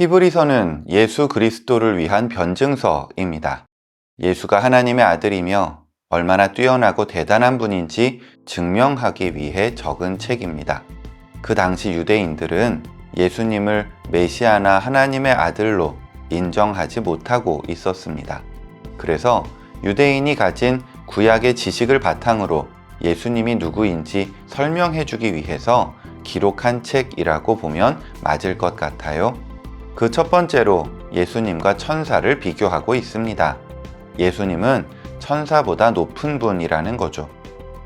히브리서는 예수 그리스도를 위한 변증서입니다. 예수가 하나님의 아들이며 얼마나 뛰어나고 대단한 분인지 증명하기 위해 적은 책입니다. 그 당시 유대인들은 예수님을 메시아나 하나님의 아들로 인정하지 못하고 있었습니다. 그래서 유대인이 가진 구약의 지식을 바탕으로 예수님이 누구인지 설명해 주기 위해서 기록한 책이라고 보면 맞을 것 같아요. 그 첫 번째로 예수님과 천사를 비교하고 있습니다. 예수님은 천사보다 높은 분이라는 거죠.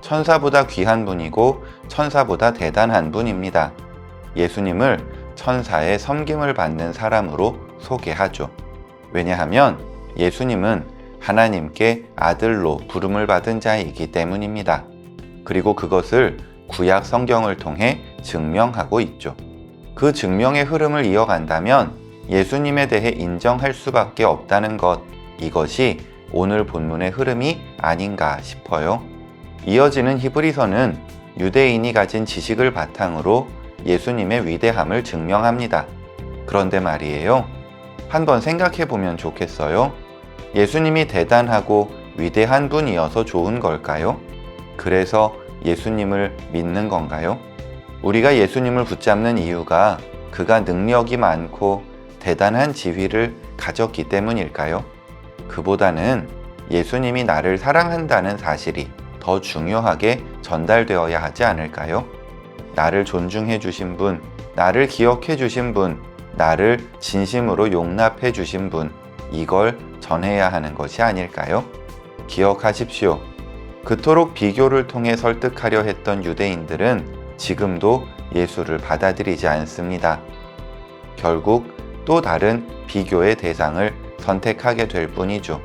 천사보다 귀한 분이고 천사보다 대단한 분입니다. 예수님을 천사의 섬김을 받는 사람으로 소개하죠. 왜냐하면 예수님은 하나님께 아들로 부름을 받은 자이기 때문입니다. 그리고 그것을 구약 성경을 통해 증명하고 있죠. 그 증명의 흐름을 이어간다면 예수님에 대해 인정할 수밖에 없다는 것, 이것이 오늘 본문의 흐름이 아닌가 싶어요. 이어지는 히브리서는 유대인이 가진 지식을 바탕으로 예수님의 위대함을 증명합니다. 그런데 말이에요. 한번 생각해 보면 좋겠어요. 예수님이 대단하고 위대한 분이어서 좋은 걸까요? 그래서 예수님을 믿는 건가요? 우리가 예수님을 붙잡는 이유가 그가 능력이 많고 대단한 지위를 가졌기 때문일까요? 그보다는 예수님이 나를 사랑한다는 사실이 더 중요하게 전달되어야 하지 않을까요? 나를 존중해 주신 분, 나를 기억해 주신 분, 나를 진심으로 용납해 주신 분, 이걸 전해야 하는 것이 아닐까요? 기억하십시오. 그토록 비교를 통해 설득하려 했던 유대인들은 지금도 예수를 받아들이지 않습니다. 결국 또 다른 비교의 대상을 선택하게 될 뿐이죠.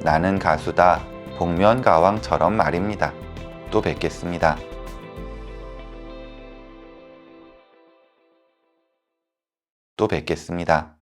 나는 가수다. 복면가왕처럼 말입니다. 또 뵙겠습니다. 또 뵙겠습니다.